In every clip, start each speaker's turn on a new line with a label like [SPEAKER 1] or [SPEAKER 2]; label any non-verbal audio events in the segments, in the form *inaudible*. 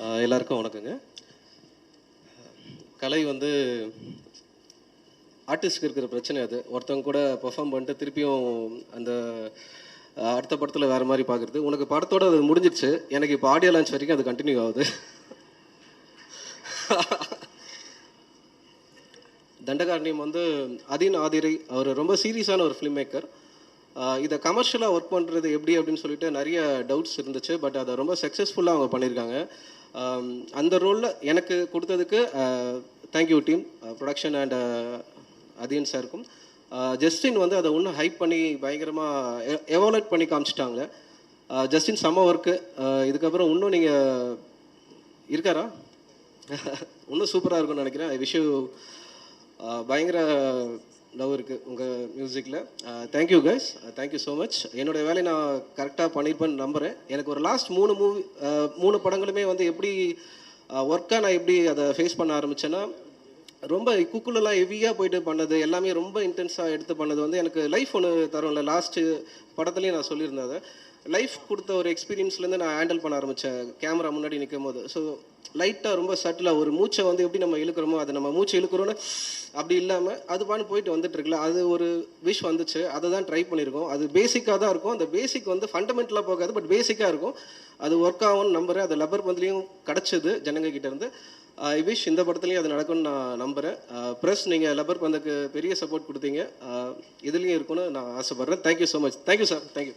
[SPEAKER 1] எல்லாருக்கும் வணக்கங்க. கலை வந்து ஆர்டிஸ்ட்க்கு இருக்கிற பிரச்சனை அது. ஒருத்தவங்க கூட பெர்ஃபார்ம் பண்ணிட்டு திருப்பியும் அந்த அடுத்த படத்தில் வேறு மாதிரி பார்க்குறது உனக்கு படத்தோடு அது முடிஞ்சிடுச்சு எனக்கு இப்போ ஆடியோ லான்ச் வரைக்கும் அது கண்டினியூ ஆகுது. *laughs* தண்டகாரண்யம் வந்து அதீன் ஆதிரை அவர் ரொம்ப சீரியஸான ஒரு ஃபிலிம் மேக்கர் இதை கமர்ஷியலாக ஒர்க் பண்ணுறது எப்படி அப்படின்னு சொல்லிட்டு நிறைய டவுட்ஸ் இருந்துச்சு பட் அதை ரொம்ப சக்ஸஸ்ஃபுல்லாக அவங்க பண்ணியிருக்காங்க. அந்த ரோலில் எனக்கு கொடுத்ததுக்கு thank you team production and Athiyan சாருக்கும் ஜஸ்டின் வந்து அதை இன்னும் ஹைப் பண்ணி பயங்கரமாக எவாலேட் பண்ணி காமிச்சிட்டாங்க. ஜஸ்டின் செம்ம ஒர்க்கு இதுக்கப்புறம் இன்னும் நீங்கள் இருக்காரா? *laughs* இன்னும் சூப்பராக இருக்கும்னு நினைக்கிறேன். விஷயம் பயங்கர லவ் இருக்குது உங்கள் மியூசிக்கில் thank you guys thank you so much என்னோடய வேலையை நான் கரெக்டாக பண்ணியிருப்பேன்னு நம்புகிறேன் எனக்கு ஒரு லாஸ்ட் மூணு மூவி மூணு படங்களுமே வந்து எப்படி ஒர்க்காக நான் எப்படி அதை ஃபேஸ் பண்ண ஆரம்பித்தேன்னா ரொம்ப குக்குலெலாம் ஹெவியாக போயிட்டு பண்ணது எல்லாமே ரொம்ப இன்டென்ஸாக எடுத்து பண்ணது வந்து எனக்கு லைஃப் ஒன்று தரும்ல. லாஸ்ட்டு படத்துலேயும் நான் சொல்லியிருந்தேன் அதை. லைஃப் கொடுத்த ஒரு எக்ஸ்பீரியன்ஸ்லேருந்து நான் ஹேண்டில் பண்ண ஆரம்பித்தேன் கேமரா முன்னாடி நிற்கும் போது ஸோ லைட்டாக ரொம்ப சட்டிலாக ஒரு மூச்சை வந்து எப்படி நம்ம இழுக்கிறோமோ அதை நம்ம மூச்சை இழுக்கிறோன்னு அப்படி இல்லாமல் அது பான்னு போயிட்டு வந்துட்டு இருக்குல்ல. அது ஒரு விஷ் வந்துச்சு. அதை தான் ட்ரை பண்ணியிருக்கோம். அது பேசிக்காக தான் இருக்கும். அந்த பேசிக் வந்து ஃபண்டமெண்டலாக போகாது பட் பேசிக்காக இருக்கும். அது ஒர்க் ஆகும்னு நம்புகிறேன் அது லப்பர் பந்துலேயும் கிடச்சிது ஜனங்க ஐ விஷ் இந்த படத்துலையும் அது நடக்கும்னு நான் நம்புகிறேன் ப்ளஸ் நீங்கள் லப்பர் பந்துக்கு பெரிய சப்போர்ட் கொடுத்தீங்க. இதுலேயும் இருக்கும்னு நான் ஆசைப்பட்றேன். Thank you so much thank you sir thank you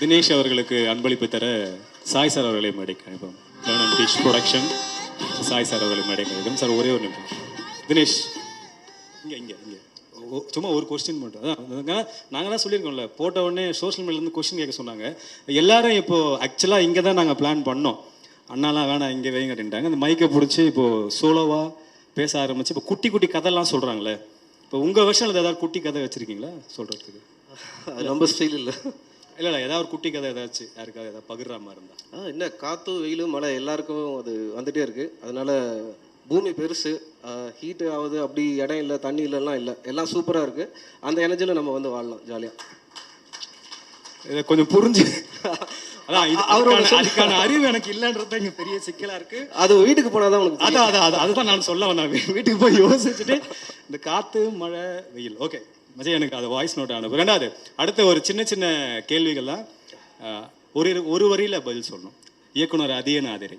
[SPEAKER 2] Dinesh அவர்களுக்கு அன்பளிப்பு தர சாய் சார் அவர்களை மேடைக்கு அனுப்பும் லெவன் ப்ரொடக்ஷன் சாய் சார் அவர்களை மேடைக்கு அனுப்பும் சார் ஒரே ஒரு நிமிஷம். தினேஷ் இங்கே இங்கே இங்கே. சும்மா ஒரு கொஸ்டின் மட்டும். அதான் நாங்களாம் சொல்லியிருக்கோம்ல போட்ட உடனே சோஷியல் மீடியாலேருந்து கொஸ்டின் கேட்க சொன்னாங்க. எல்லாரும் இப்போ ஆக்சுவலாக இங்கே தான் நாங்கள் பிளான் பண்ணோம். அண்ணாலாம் வேணாம் இங்கே வைங்க அப்படின்ட்டாங்க. அந்த மைக்கை பிடிச்சி இப்போது சோலோவாக பேச ஆரம்பிச்சு இப்போ குட்டி குட்டி கதைலாம் சொல்கிறாங்களே இப்போ உங்கள் வருஷத்தில் ஏதாவது குட்டி கதை வச்சுருக்கீங்களா? சொல்கிறதுக்கு
[SPEAKER 1] ரொம்ப ஸ்டைல் இல்லை.
[SPEAKER 2] இல்லை இல்லை ஏதாவது ஒரு குட்டி கதை ஏதாச்சும் யாருக்காவது ஏதாவது பகிர்ற மாதிரி இருந்தா.
[SPEAKER 1] ஆ என்ன காற்று வெயில் மழை எல்லாருக்கும் அது வந்துட்டே இருக்கு. அதனால பூமி பெருசு ஹீட்டு ஆகுது அப்படி இடம் இல்லை தண்ணி இல்லைலாம் இல்லை. எல்லாம் சூப்பராக இருக்கு. அந்த எனர்ஜியில் நம்ம வந்து வாழலாம் ஜாலியாக
[SPEAKER 2] இதை கொஞ்சம் புரிஞ்சு. அதான் இது
[SPEAKER 1] அவரோட
[SPEAKER 2] அதுக்கான- அறிவு எனக்கு இல்லைன்றது இங்க பெரிய சிக்கலா இருக்கு.
[SPEAKER 1] அது வீட்டுக்கு போனால் தான் உனக்கு
[SPEAKER 2] அதான் அதான் அதுதான் நான் சொல்ல வந்தேன். வீட்டுக்கு போய் யோசிச்சுட்டு இந்த காத்து மழை வெயில் ஓகே மஜய் எனக்கு அது வாய்ஸ் நோட் அனுப்பு. ரெண்டாவது அடுத்த ஒரு சின்ன சின்ன கேள்விகள்லாம் ஒரு ஒரு வரியில பதில் சொல்லணும். இயக்குனர் அதியன ஆதிரை.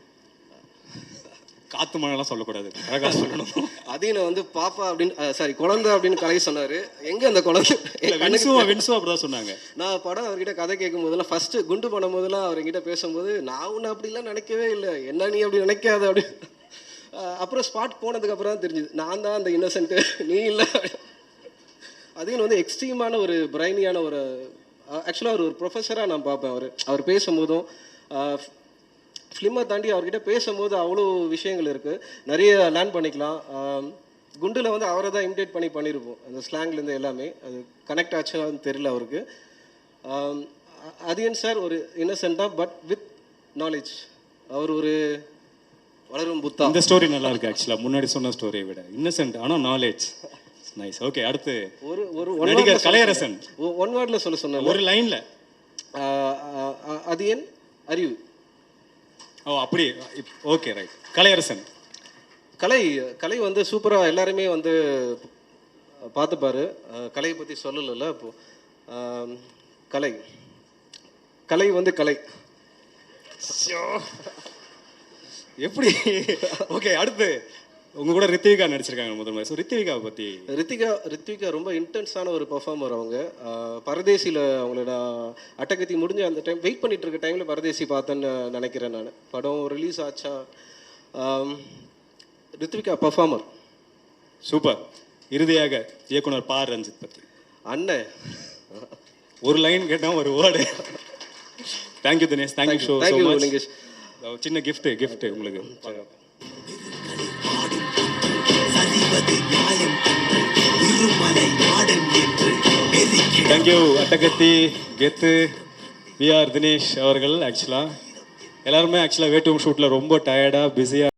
[SPEAKER 2] காத்து மழைலாம் சொல்லக்கூடாது. அழகா சொல்லணும்.
[SPEAKER 1] அதையும் நான் வந்து பாப்பா அப்படின்னு சாரி குழந்தை அப்படின்னு கலை சொன்னாரு. எங்க அந்த குழந்தை?
[SPEAKER 2] வென்சுவா வென்சுவா அப்படிதான் சொன்னாங்க.
[SPEAKER 1] நான் படம் அவர்கிட்ட கதை கேட்கும் போதெல்லாம் ஃபர்ஸ்ட் குண்டு பண்ணும் போதெல்லாம் அவர் என்கிட்ட பேசும்போது நான் உன்னை அப்படிலாம் நினைக்கவே இல்லை. என்ன நீ அப்படி நினைக்காத? அப்படி. அஹ் அப்புறம் ஸ்பாட் போனதுக்கு அப்புறம் தான் தெரிஞ்சுது. நான் தான் அந்த இன்னசென்ட் நீ இல்லை. அதையும் வந்து எக்ஸ்ட்ரீமான ஒரு பிரைனியான ஒரு ஆக்சுவலாக அவர் ஒரு ப்ரொஃபஸராக நான் பார்ப்பேன். அவர் அவர் பேசும்போதும் ஃபிலிமை தாண்டி அவர்கிட்ட பேசும்போது அவ்வளோ விஷயங்கள் இருக்குது நிறைய லேர்ன் பண்ணிக்கலாம். குண்டில் வந்து அவரை தான் இமிடேட் பண்ணி பண்ணியிருப்போம் அந்த ஸ்லாங்லேருந்து எல்லாமே. அது கனெக்ட் ஆச்சுன்னு தெரியல அவருக்கு. அதியன் சார் ஒரு இன்னசென்ட்டாக பட் வித் நாலேஜ் அவர் ஒரு வளரும் புத்தா.
[SPEAKER 2] இந்த ஸ்டோரி நல்லா இருக்கு ஆக்சுவலாக முன்னாடி சொன்ன ஸ்டோரியை விட. இன்னசென்ட் ஆனால் நாலேஜ் நைஸ் ஓகே அடுத்து.
[SPEAKER 1] ஒரு
[SPEAKER 2] நடிகர் கலையரசன்.
[SPEAKER 1] ஒன் வேர்டில் சொல்ல சொன்னேன்
[SPEAKER 2] ஒரு லைன்ல
[SPEAKER 1] அதியன் அறிவு.
[SPEAKER 2] ஓ அப்படி. Okay right Kalaiyarasan.
[SPEAKER 1] கலை கலை வந்து சூப்பராக எல்லாருமே வந்து பார்த்துப்பாரு கலையை பற்றி சொல்லலைல்ல இப்போ கலை. கலை வந்து கலை.
[SPEAKER 2] எப்படி? ஓகே அடுத்து. உங்க கூட ரித்திவிகா நடிச்சிருக்காங்க முதல் முறை ஸோ ரித்திவிகாவை பத்தி
[SPEAKER 1] ரித்திகா ரித்விகா ரொம்ப இன்டென்ஸான ஒரு பெர்ஃபார்மர் அவங்க. பரதேசியில் அவங்களோட அட்டகத்தி முடிஞ்ச அந்த டைம் வெயிட் பண்ணிட்டு இருக்க டைமில் பரதேசி பார்த்தேன்னு நினைக்கிறேன் நான். படம் ரிலீஸ் ஆச்சா? Rithvika performer
[SPEAKER 2] super. இறுதியாக இயக்குனர் பா ரஞ்சித் பத்தி.
[SPEAKER 1] அண்ணன்
[SPEAKER 2] ஒரு லைன் கேட்டா ஒரு word thank you Dinesh thank you so much சின்ன gift gift உங்களுக்கு. தேங்க்யூ அட்டகத்தி கெத்து வி ஆர் தினேஷ் அவர்கள் ஆக்சுவலாக எல்லாருமே ஆக்சுவலாக வேட்டும் ஷூட்டில் ரொம்ப டயர்டாக பிஸியாக